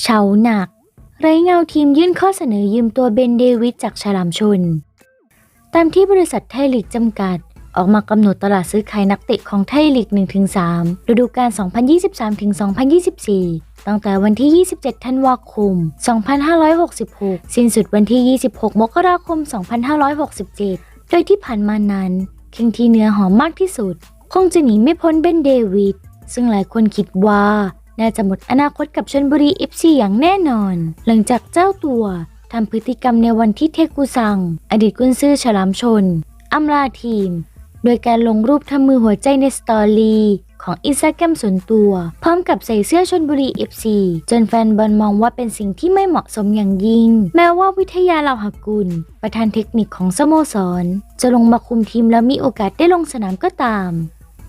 เฉาหนัก ไรเงาทีมยื่นข้อเสนอยืมตัวเบนเดวิดจากฉลามชน ตามที่บริษัทไทยลีกจำกัด ออกมากำหนดตลาดซื้อขายนักเตะของไทยลีก 1-3 ฤดูกาล 2023-2024 ตั้งแต่วันที่ 27 ธันวาคม 2566 สิ้นสุดวันที่ 26 มกราคม 2567 โดยที่ผ่านมานั้น คิงที่เนื้อหอมมากที่สุด คงจะหนีไม่พ้นเบนเดวิด ซึ่งหลายคนคิดว่าน่าจะหมดอนาคตกับชนบุรีเอฟซีอย่างแน่นอน หลังจากเจ้าตัวทำพฤติกรรมในวันที่เทกุซัง อดีตกุนซือฉลามชนอำลาทีม โดยการลงรูปทำมือหัวใจในสตอรี่ของอินสตาแกรมส่วนตัว พร้อมกับใส่เสื้อชนบุรี FC จนแฟนบอลมองว่าเป็นสิ่งที่ไม่เหมาะสมอย่างยิ่ง แม้ว่าวิทยาลาหกุล ประธานเทคนิคของสโมสร จะลงมาคุมทีมแล้วมีโอกาสได้ลงสนามก็ตาม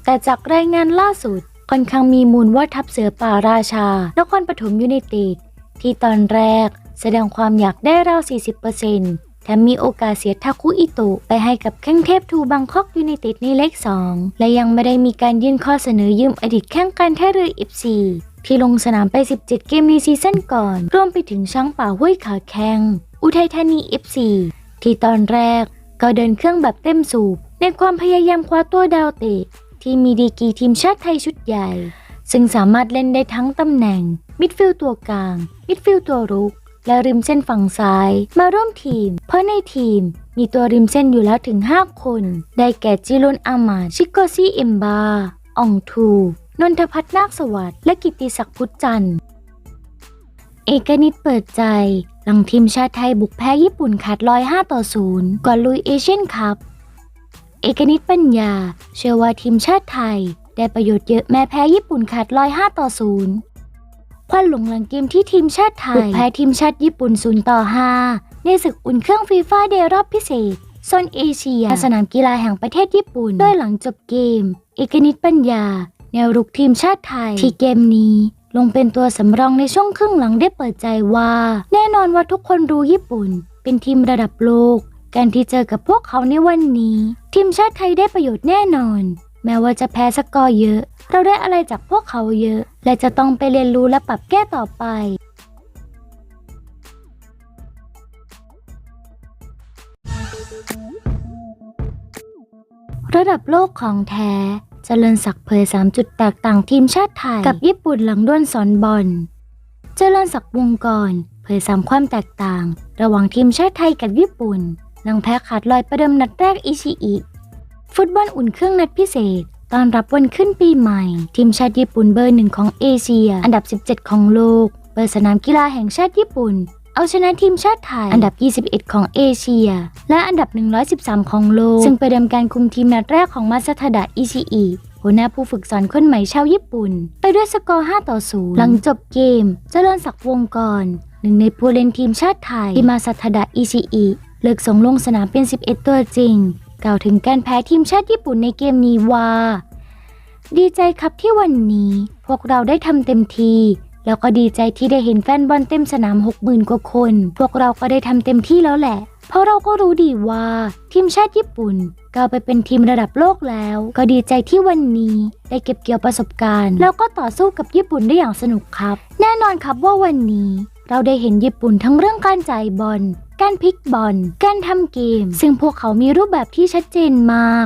แต่จากรายงานล่าสุด ค่อนข้างมีมูลว่าทัพเสือป่าราชานครปฐมยูไนเต็ดที่ตอนแรกแสดงความอยากได้ราว 40%แถมมีโอกาสเสียทาคุอิโตะไปให้กับแข้งเทพทูบังคอกยูไนเต็ดในเลข 2 และยังไม่ได้มีการยื่นข้อเสนอยืมอดีตแข้งการท่าเรืออิฟซีที่ลงสนามไป 17 เกมในซีซั่นก่อน รวมไปถึงช้างป่าห้วยขาแข้งอุทัยธานี FC ที่ตอนแรกก็เดินเครื่องแบบเต็มสูบ ในความพยายามคว้าตัวดาวเตะ ที่มีดีกรีทีมชาติไทยชุดใหญ่ ซึ่งสามารถเล่นได้ทั้งตำแหน่ง มิดฟิลด์ตัวกลาง มิดฟิลด์ตัวรุก และริมเส้นฝั่งซ้าย มาร่วมทีม เพราะในทีมมีตัวริมเส้นอยู่แล้วถึง 5 คน ได้แก่จิรุนอามาชิโกซีเอมบาอองทู นนทพัฒนาคสวัสดิ์และกิติศักดิ์พุทธจันทร์เอกนิตเปิดใจ หลังทีมชาติไทยบุกแพ้ญี่ปุ่นขาดลอย5ต่อ0ก่อนลุยเอเชียนคัพ เอกนิตปัญญา เชื่อว่าทีมชาติไทย ได้ประโยชน์เยอะแม้แพ้ญี่ปุ่นขาดลอย5ต่อ0ควันหลงหลังเกมที่ทีมชาติไทยแพ้ทีมชาติญี่ปุ่น0ต่อ5ในศึกอุ่นเครื่องฟีฟ่าเดย์รอบพิเศษโซนเอเชียสนามกีฬาแห่งประเทศญี่ปุ่นโดยหลังจบเกม เอกนิตปัญญา แนวรุกทีมชาติไทย ที่เกมนี้ ลงเป็นตัวสำรองในช่วงครึ่งหลังได้เปิดใจว่า แน่นอนว่าทุกคนรู้ญี่ปุ่น เป็นทีมระดับโลก การที่เจอกับพวกเขาในวันนี้ ทีมชาติไทยได้ประโยชน์แน่นอน แม้ว่าจะแพ้สกอร์เยอะ เราได้อะไรจากพวกเขาเยอะ และจะต้องไปเรียนรู้และปรับแก้ต่อไประดับโลกของแท้เจริญศักดิ์เผย 3 จุดแตกต่างทีมชาติไทย กับญี่ปุ่นหลังด้วนสอนบอล เจริญศักดิ์วงกรเผยสามความแตกต่าง ระหว่างทีมชาติไทยกับญี่ปุ่น หลังแพ้ขาดลอยประเดิมนัดแรกอิชิอิฟุตบอลอุ่นเครื่องนัดพิเศษตอนรับวันขึ้นปีใหม่ ทีมชาติญี่ปุ่นเบอร์หนึ่งของเอเชีย อันดับ 17 ของโลก เปิดสนามกีฬาแห่งชาติญี่ปุ่น เอาชนะทีมชาติไทย อันดับ 21 ของเอเชีย และอันดับ 113 ของโลก ซึ่งประเดิมการคุมทีมนัดแรกของมาซาทาดะอิชิอิหัวหน้าผู้ฝึกสอนคนใหม่ชาวญี่ปุ่น ไปด้วยสกอร์ 5 ต่อ 0 หลังจบเกม เจริญศักดิ์วงกรหนึ่งในผู้เล่นทีมชาติไทยที่มาซาทาดะอิชิอิ เลิกส่งลงสนามเป็น 11 ตัวจริง กล่าวถึงการแพ้ทีมชาติญี่ปุ่นในเกมนี้ว่า ดีใจครับที่วันนี้ พวกเราได้ทำเต็มทีแล้วก็ดีใจที่ได้เห็นแฟนบอลเต็มสนาม 60,000 กว่าคน พวกเราก็ได้ทำเต็มที่แล้วแหละ เพราะเราก็รู้ดีว่าทีมชาติญี่ปุ่นก้าวไปเป็นทีมระดับโลกแล้ว ก็ดีใจที่วันนี้ได้เก็บเกี่ยวประสบการณ์ แล้วก็ต่อสู้กับญี่ปุ่นได้อย่างสนุกครับ แน่นอนครับว่าวันนี้ เราได้เห็นญี่ปุ่นทั้งเรื่องการจ่ายบอล การพลิกบอล การทำเกม ซึ่งพวกเขามีรูปแบบที่ชัดเจนมาก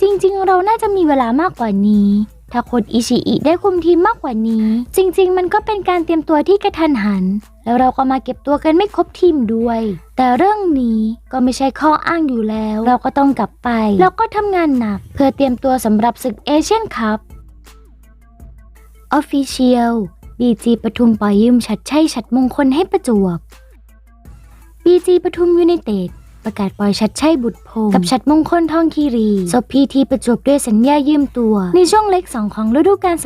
จริงๆ เราน่าจะมีเวลามากกว่านี้ ถ้าโค้ชอิชิอิได้คุมทีมมากกว่านี้ จริง ๆ มันก็เป็นการเตรียมตัวที่กระทันหัน แล้วเราก็มาเก็บตัวกันไม่ครบทีมด้วย แต่เรื่องนี้ก็ไม่ใช่ข้ออ้างอยู่แล้ว เราก็ต้องกลับไป แล้วก็ทำงานหนัก เพื่อเตรียมตัวสำหรับศึกเอเชียนคัพ Official บีจีปทุมปล่อยยืมชัดชัยชัดมงคลให้ประจวบ บีจีปทุมยูไนเต็ดประกาศปล่อยชัดชัยบุตรพงษ์กับชัดมงคลทองคีรีศพพีทีประจวบด้วยสัญญายืมตัว ในช่วงเล็ก 2 ของฤดูกาล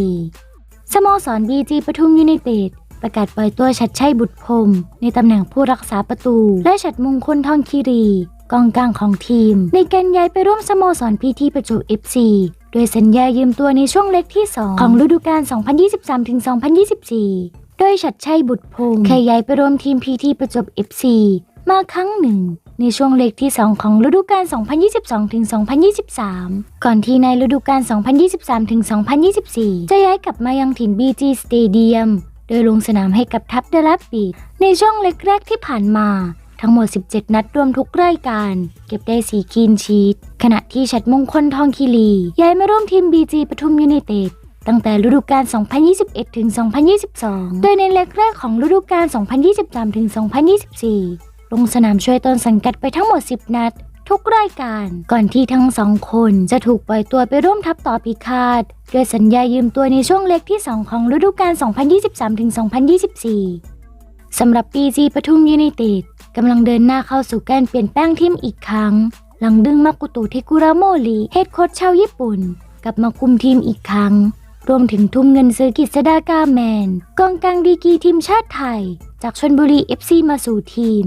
2023-2024 สโมสรบีจีปทุมยูไนเต็ดประกาศปล่อยตัวชัดชัยบุตรพรหมในตำแหน่งผู้รักษาประตู และชัดมงคลทองคีรีกองกลางของทีม ในการย้ายไปร่วมสโมสรพีทีประจวบ FC โดยสัญญายืมตัวในช่วงเล็กที่ 2 ของฤดูกาล 2023-2024 โดยชัดชัยบุตรพงษ์เคยย้ายไปร่วมทีมพีทีประจวบ FC มาครั้งหนึ่ง ในช่วงเล็กที่ 2 ของฤดูกาล 2022-2023 ก่อนที่ในฤดูกาล 2023-2024 จะย้ายกลับมายังถิ่น BG Stadium โดยลงสนามให้กับทัพเดลับบีในช่วงเล็กแรกที่ผ่านมา ทั้งหมด 17 นัดรวมทุกรายการ เก็บได้4คีนชีตขณะที่ชัดมงคลทองคีรีย้ายมาร่วมทีม BG ปทุมยูไนเต็ด ตั้งแต่ฤดูกาล 2021 ถึง 2022 โดยในเล็กแรกของฤดูกาล 2023 ถึง 2024 ลงสนามช่วยต้นสังกัดไปทั้งหมด 10 นัด ทุกรายการ ก่อนที่ทั้งสองคนจะถูกปล่อยตัวไปร่วมทัพต่อพิฆาตด้วยสัญญายืมตัวในช่วงเล็กที่ 2 ของฤดูกาล 2023 ถึง 2024 สำหรับ BG ปทุมยูไนเต็ดกำลังเดินหน้าเข้าสู่การเปลี่ยนแปลงทีมอีกครั้ง หลังดึงมากุตุเทกุระโมริเฮดโค้ชชาวญี่ปุ่น กลับมาคุมทีมอีกครั้ง รวมถึงทุ่มเงินซื้อกิษดากาแมน กองกลางดีกีทีมชาติไทย จากชนบุรี FC มาสู่ทีม